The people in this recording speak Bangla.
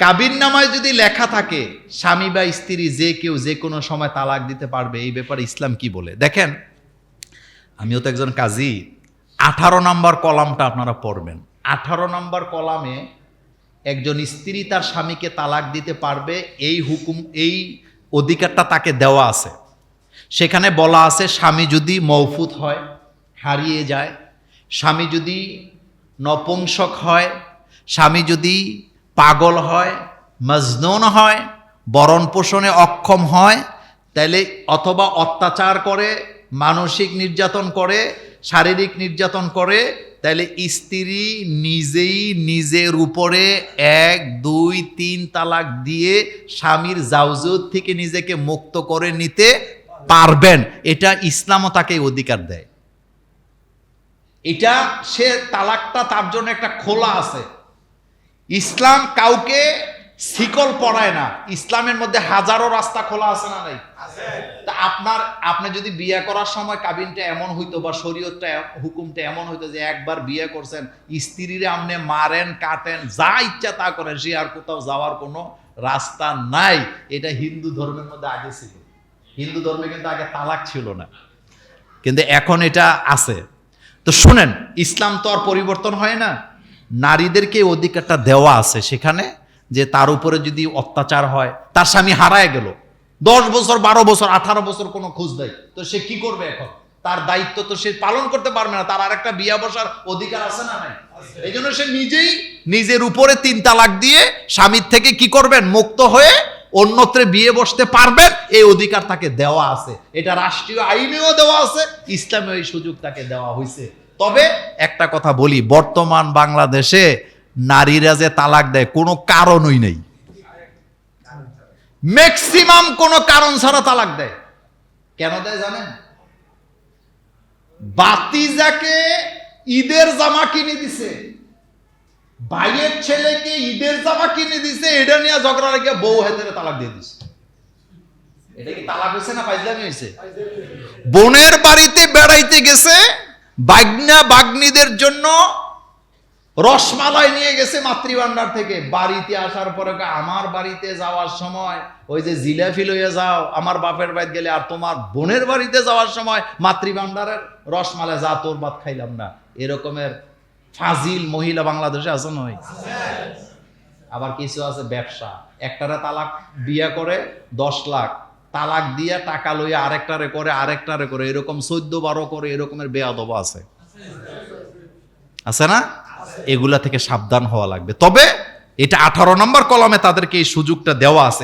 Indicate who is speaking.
Speaker 1: কাবির নামায় যদি লেখা থাকে, স্বামী বা স্ত্রী যে কেউ যে কোনো সময় তালাক দিতে পারবে, এই ব্যাপারে ইসলাম কি বলে? দেখেন, আমিও তো একজন কাজী, আঠারো নম্বর কলামটা আপনারা পড়বেন। আঠারো নম্বর কলামে একজন স্ত্রী তার স্বামীকে তালাক দিতে পারবে, এই হুকুম, এই অধিকারটা তাকে দেওয়া আছে। সেখানে বলা আছে, স্বামী যদি মৌফুত হয়, হারিয়ে যায়, স্বামী যদি নপুংসক হয়, স্বামী যদি পাগল হয়, মজনুন হয়, বরণ পোষণে অক্ষম হয় তাহলে অথবা অত্যাচার করে, মানসিক নির্যাতন করে, শারীরিক নির্যাতন করে তাহলে স্ত্রী নিজেই নিজের উপরে এক, দুই, তিন তালাক দিয়ে স্বামীর জাউজুদ থেকে নিজেকে মুক্ত করে নিতে পারবেন। এটা ইসলামও তাকে অধিকার দেয়। এটা সে তালাকটা তার জন্য একটা খোলা আছে। ইসলাম কাউকে শিকল পড়ায় না। ইসলামের মধ্যে হাজারো রাস্তা খোলা আছে না নাই? তা আপনার, আপনি যদি বিয়ে করার সময় কাবিনটা এমন হইতো বা শরীয়তটা, হুকুমটা এমন হইতো যে একবার বিয়ে করছেন, স্ত্রীরে আপনি মারেন, কাটেন, যা ইচ্ছা তা করেন, সে আর কোথাও যাওয়ার কোনো রাস্তা নাই। এটা হিন্দু ধর্মের মধ্যে আগে ছিল। হিন্দু ধর্মে কিন্তু আগে তালাক ছিল না। কিন্তু এখন এটা আছে। তো শুনেন, ইসলাম তো আর পরিবর্তন হয় না। নারীদেরকে অধিকারটা দেওয়া আছে সেখানে যে তার উপরে যদি অত্যাচার হয়, তার স্বামী হারায় গেল। দশ বছর, বারো বছর, আঠারো বছর কোনো খোঁজ দেয় তো সে কি করবে এখন? তার দায়িত্ব তো সে পালন করতে পারবে না। তার আরেকটা বিয়া বসার অধিকার আছে না নাই? এই জন্য সে নিজেই নিজের উপরে তিন তালাক দিয়ে স্বামীর থেকে কি করবেন? মুক্ত হয়ে অন্যত্রে বিয়ে বসতে পারবেন। এই অধিকার তাকে দেওয়া আছে। এটা রাষ্ট্রীয় আইনেও দেওয়া আছে ইসলামে এই সুযোগ তাকে দেওয়া হয়েছে তবে একটা কথা বলি বর্তমান বাংলাদেশে নারীরা যে তালাক দেয় কোনো কারণই নেই। ম্যাক্সিমাম কোনো কারণ ছাড়া তালাক দেয়। কেন দেয় জানেন? বাতিজাকে ঈদের জামা কিনে দিছে। ভাইয়ের ছেলেকে ঈদের জামা কিনে দিছে এটা নিয়ে ঝগড়া লেগে বউ হাতের তালাক দিয়ে দিছে। এটা কি তালাক হয়েছে না ফাইজলামি হয়েছে। বোনের বাড়িতে বেড়াইতে গেছে বাগনা বাগনিদের জন্য রসমালাই নিয়ে গেছে মাতৃভান্ডার থেকে। বাড়িতে আসার পরে আমার বাড়িতে যাওয়ার সময়, ওই যে জিলাপি লইয়া যাও, আমার বাপের বাড়িতে গেলে আর তোমার বোনের বাড়িতে যাওয়ার সময় মাতৃভান্ডারের রসমালাই, যা তোর ভাত খাইলাম না। এরকমের ফাজিল মহিলা বাংলাদেশে আছে নয় আবার কিছু আছে ব্যবসা। একটারে তালাক, বিয়া করে দশ লাখ। তালাক দিয়ে টাকা লইয়া আরেকটারে করে আরেকটারে করে, এরকম চোদ্দ বারো করে এরকমের বেয়াদব আছে। আছে না? এগুলা থেকে সাবধান হওয়া লাগবে। তবে এটা আঠারো নম্বর কলমে তাদেরকে এই সুযোগটা দেওয়া আছে।